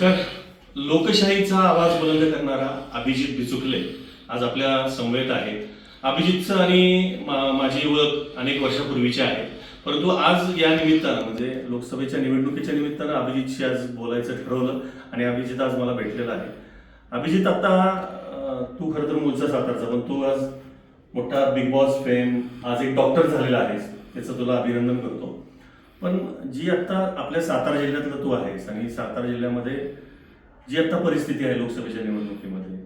तर लोकशाहीचा आवाज बुलंद करणारा अभिजित बिचुकले आज आपल्या समवेत आहेत. अभिजितचं आणि माझी ओळख अनेक वर्षापूर्वीची आहे. परंतु आज या निमित्तानं म्हणजे लोकसभेच्या निवडणुकीच्या निमित्तानं अभिजितशी आज बोलायचं ठरवलं आणि अभिजित आज मला भेटलेला आहे. अभिजित आता तू खरं तर मूळचा सातारचा पण तू आज मोठा बिग बॉस फेम आज एक डॉक्टर झालेला आहेस. त्याचं तुला अभिनंदन करतो. पण जी आता आपल्या सातारा जिल्ह्यातलं तू आहेस आणि सातारा जिल्ह्यामध्ये जी आता परिस्थिती आहे लोकसभेच्या निवडणुकीमध्ये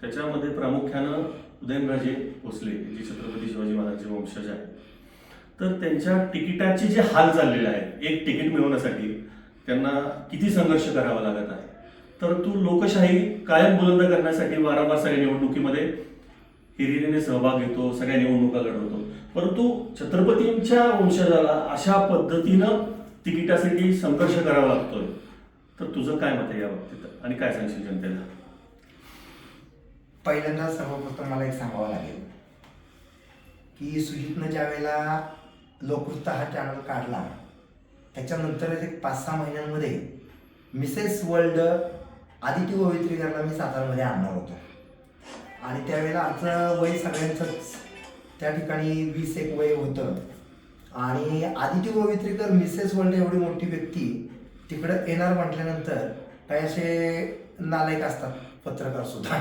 त्याच्यामध्ये प्रामुख्यानं उदयनराजे भोसले जे छत्रपती शिवाजी महाराजांचे वंशज आहेत. तर त्यांच्या तिकिटाचे जे हाल चाललेले आहेत एक तिकीट मिळवण्यासाठी त्यांना किती संघर्ष करावा लागत आहे? तर तू लोकशाही कायम बुलंद करण्यासाठी वारंवार सगळ्या निवडणुकीमध्ये हिरिरीने सहभाग घेतो सगळ्या निवडणुका लढवतो. परंतु छत्रपतींच्या वंशजाला अशा पद्धतीनं तिकिटासाठी संघर्ष करावा लागतोय. तर तुझं काय मत आहे या बाबतीत? आणि काय सांगशील जनतेला? पहिल्यांदा सर्वप्रथम मला एक सांगावं लागेल की सुजितनं ज्या वेळेला लोकवृत्त हा चॅनल काढला त्याच्यानंतर एक पाच सहा महिन्यांमध्ये मिसेस वर्ल्ड आदित्य गोवित्रीकरला मी सातारमध्ये आणणार होतो. आणि त्यावेळेला आमचं वय सगळ्यांचंच. त्या ठिकाणी वीस एक वय होतं. आणि आदित्य गोवित्रीकर मिसेस वर्ल्ड एवढी मोठी व्यक्ती तिकडं येणार म्हटल्यानंतर काही असे नालायक असतात पत्रकार सुद्धा.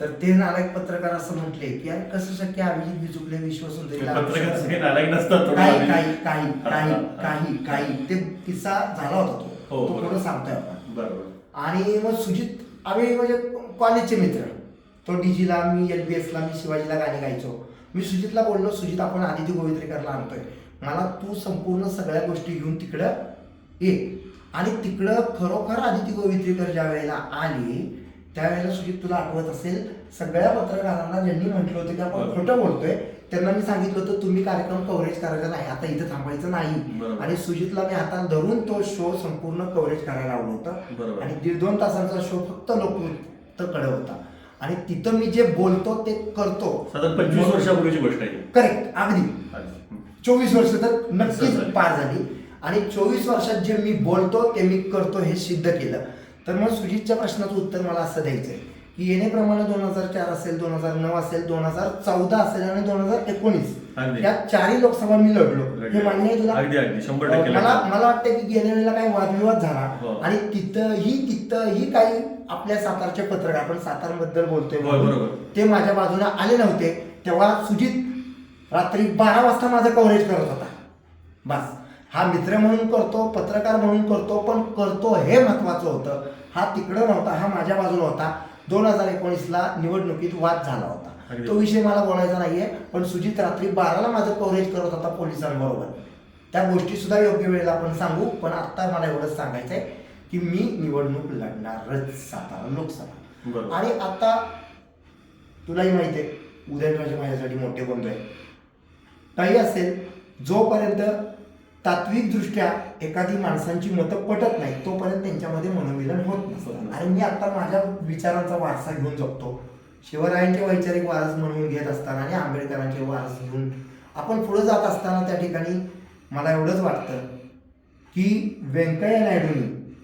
तर ते नालायक पत्रकार असं म्हटले की यार कसं शक्य अभिजित बिचुकले विश्वसुंदरीला काही. काही काही काही काही काही. ते किस्सा झाला होता तो. हो. थोडं सांगतोय आपण. बरोबर. आणि मग सुजित आम्ही म्हणजे कॉलेजचे मित्र. तो डीजीला मी एल बी एसला मी शिवाजीला गाणी गायचो मी सुजितला बोललो सुजित आपण आदित्य गोवित्रेकरला आणतोय मला तू संपूर्ण सगळ्या गोष्टी घेऊन तिकडं ये आणि तिकडं खरोखर आदित्य गोवित्रेकर ज्या वेळेला आले त्यावेळेला सुजित तुला आठवत असेल सगळ्या पत्रकारांना ज्यांनी म्हटलं होतं की आपण. खोटं बोलतोय त्यांना मी सांगितलं होतं तुम्ही कार्यक्रम कव्हरेज करायचा नाही आता इथं थांबायचं नाही. आणि सुजितला मी हातात धरून तो शो संपूर्ण कव्हरेज करायला लावलं होतं. आणि दीड दोन तासांचा शो फक्त लोकवृत्तकडे होता आणि तिथं मी जे बोलतो ते करतो. साधारण पंचवीस वर्षापूर्वीची गोष्ट आहे करेक्ट अगदी. चोवीस वर्ष तर. नक्कीच पार झाली. आणि चोवीस वर्षात जे मी बोलतो ते मी करतो हे सिद्ध केलं. तर मग सुजितच्या प्रश्नाचं उत्तर मला असं द्यायचंय. की येण्याप्रमाणे दोन हजार चार असेल दोन हजार नऊ असेल दोन हजार चौदा असेल आणि दोन हजार एकोणीस. अगदी. या चारही लोकसभा मी लढलो. हे मान्य आहे तुला? अगदी अगदी. शंभर टक्के मला. मला वाटतं की गेल्या वेळेला काही वादविवाद झाला. हो. आणि तिथंही तिथंही काही आपल्या सातारचे पत्रकार आपण सातारबद्दल बोलतोय. होय, बरोबर. ते माझ्या बाजूने आले नव्हते. तेव्हा सुजित रात्री बारा वाजता माझं कव्हरेज करत होता. बस. हा मित्र म्हणून करतो पत्रकार म्हणून करतो पण करतो हे महत्वाचं होतं. हा तिकडं नव्हता हा माझ्या बाजूला होता. दोन हजार एकोणीसला निवडणुकीत वाद झाला होता. तो विषय मला बोलायचा नाहीये पण सुजित रात्री बाराला माझं कव्हरेज करत होता पोलिसांबरोबर त्या गोष्टी सुद्धा योग्य वेळेला आपण सांगू पण आता मला एवढंच सांगायचंय की मी निवडणूक लढणारच सातारा लोकसभा. आणि आता तुलाही माहिती आहे उदयनराजे माझ्यासाठी मोठे बंधू आहे काही असेल जोपर्यंत तात्विकदृष्ट्या एखादी माणसांची मतं पटत नाही तोपर्यंत त्यांच्यामध्ये मनोमिलन होत नसतं आणि मी आता माझ्या विचारांचा वारसा घेऊन जगतो. शिवरायांचे वैचारिक वारस म्हणून घेत असताना आणि आंबेडकरांचे वारस घेऊन आपण पुढे जात असताना त्या ठिकाणी मला एवढंच वाटतं की व्यंकय्या नायडूंनी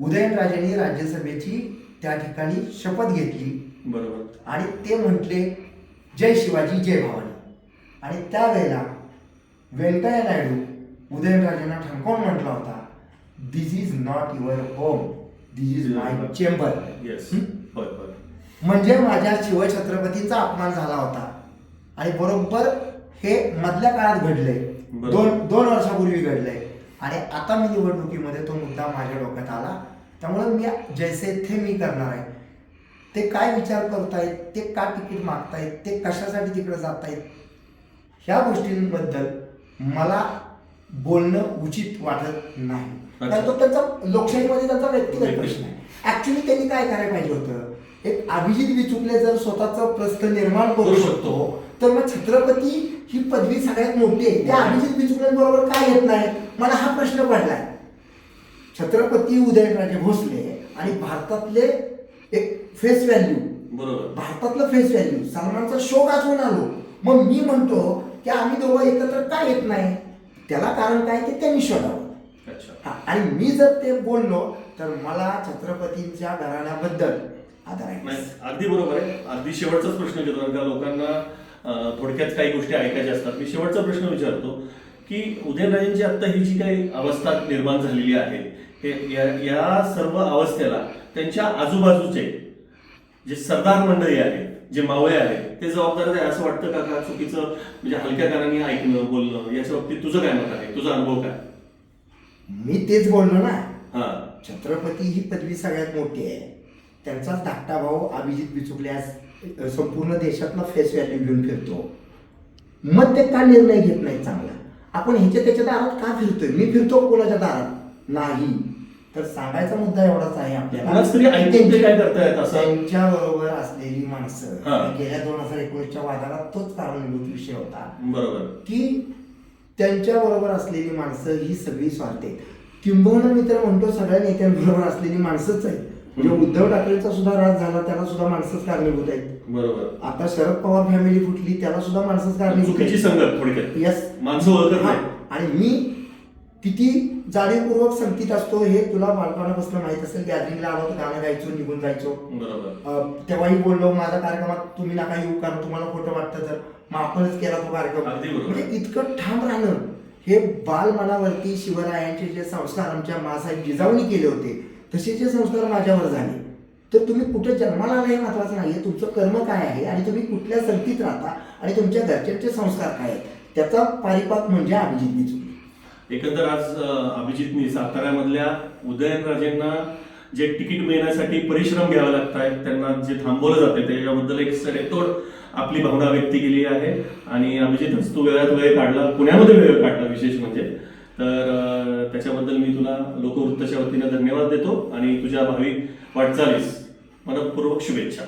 उदयनराजेंनी राज्यसभेची त्या ठिकाणी शपथ घेतली. बरोबर. आणि ते म्हटले जय शिवाजी जय भवानी. आणि त्यावेळेला व्यंकय्या नायडू उदयनराजेंना ठणकावून म्हटला होता this is not your home this is my chamber म्हणजे माझ्या शिवछत्रपतीचा अपमान झाला होता. आणि बरोबर हे मधल्या काळात बरोबर. दोन दोन वर्षापूर्वी घडलंय आणि आता मी निवडणुकीमध्ये तो मुद्दा माझ्या डोक्यात आला. त्यामुळे मी जैसे थे मी करणार आहे. ते काय विचार करतायत? ते का तिकीट मागतायत? ते कशासाठी तिकडे जातायत? ह्या गोष्टींबद्दल मला बोलणं उचित वाटत नाही. कारण तो त्यांचा लोकशाहीमध्ये त्यांचा व्यक्तिगत प्रश्न आहे. ऍक्च्युली त्यांनी काय करायला पाहिजे होतं? एक अभिजित विचुकले जर स्वतःचं प्रश्न निर्माण करू करू शकतो तर मग छत्रपती ही पदवी सगळ्यात मोठी आहे. त्या अभिजित विचुकल्यांबरोबर काय येत नाही? मला हा प्रश्न पडलाय. छत्रपती उदयनराजे भोसले आणि भारतातले एक फेस व्हॅल्यू बरोबर. भारतातलं फेस व्हॅल्यू सलमानचा शो गाजवून आलो. मग मी म्हणतो की आम्ही दोघं एकत्र का येत नाही? त्याला कारण काय ते त्यांनी शोधावं. अच्छा. हा, आणि मी जर ते बोललो तर मला छत्रपतींच्या घराण्याबद्दल आदर आहे. नाही अगदी बरोबर आहे. अगदी शेवटचाच प्रश्न घेतो कारण का लोकांना थोडक्यात काही गोष्टी ऐकायच्या असतात. मी शेवटचा प्रश्न विचारतो की उदयनराजेंची आता ही जी काही अवस्था निर्माण झालेली आहे हे या- या सर्व अवस्थेला त्यांच्या आजूबाजूचे जे सरदार मंडळी आहे जे मावळे आहेत ते जबाबदार आहे असं वाटतं का का चुकीचं म्हणजे हलक्या कानाने ऐकणं बोलणं याच्या बाबतीत तुझं काय मत आहे? तुझा अनुभव काय? मी तेच बोललो ना. हा. छत्रपती ही पदवी सगळ्यात मोठी आहे. त्यांचाच धाकटा भाऊ अभिजित बिचुकले आज अ, संपूर्ण देशातला फेस व्हॅल्यू घेऊन फिरतो. मग ते का निर्णय घेत नाही चांगला? आपण ह्याच्या त्याच्या दारात का फिरतोय? मी फिरतो कोणाच्या दारात? नाही. तर सांगायचा मुद्दा एवढाच आहे त्यांच्या बरोबर असलेली माणसं. गेल्या दोन हजार एकोणीसच्या वादाला तोच कारणीभूत विषय होता. बरोबर. की त्यांच्या बरोबर असलेली माणसं ही सगळी स्वार्थ किंबहुना मी तर म्हणतो सगळ्या नेत्यांबरोबर असलेली माणसंच आहेत. म्हणजे उद्धव ठाकरेंचा सुद्धा राज झाला त्याला सुद्धा माणसंच कारणीभूत आहेत. बरोबर. आता शरद पवार फॅमिली फुटली त्याला सुद्धा माणसंच कारणीभूत संगत थोडक्यात. यस माणसं आणि मी किती जाणीवपूर्वक संगतीत असतो हे तुला बालपणापासून माहीत असेल गॅदरिंगला आलो तर गाणं गायचो निघून जायचो. तेव्हाही बोललो माझ्या कार्यक्रमात तुम्ही नका येऊ कारण तुम्हाला खोटं वाटतं तर मग आपणच केला तो कार्यक्रम. म्हणजे इतकं ठाम राहणं हे बाल मनावरती शिवरायांचे जे संस्कार आमच्या मासाहेब जिजाऊनी केले होते तसे जे संस्कार माझ्यावर झाले. तर तुम्ही कुठे जन्माला आला हे महत्वाचं नाहीये. तुमचं कर्म काय आहे आणि तुम्ही कुठल्या संगतीत राहता आणि तुमच्या घरच्यांचे संस्कार काय आहेत? त्याचा पारिपाक म्हणजे अभिजित एकंदर आज अभिजितनी साताऱ्यामधल्या उदयनराजेंना जे तिकीट मिळण्यासाठी परिश्रम घ्यावे लागत आहेत त्यांना जे थांबवलं जाते त्याच्याबद्दल एक सडेतोड आपली भावना व्यक्त केली आहे. आणि अभिजितच तू वेळात वेळ काढला पुण्यामध्ये वेळ काढला विशेष म्हणजे. तर त्याच्याबद्दल मी तुला लोकवृत्ताच्या वतीनं धन्यवाद देतो आणि तुझ्या भावी वाटचालीस मनपूर्वक शुभेच्छा.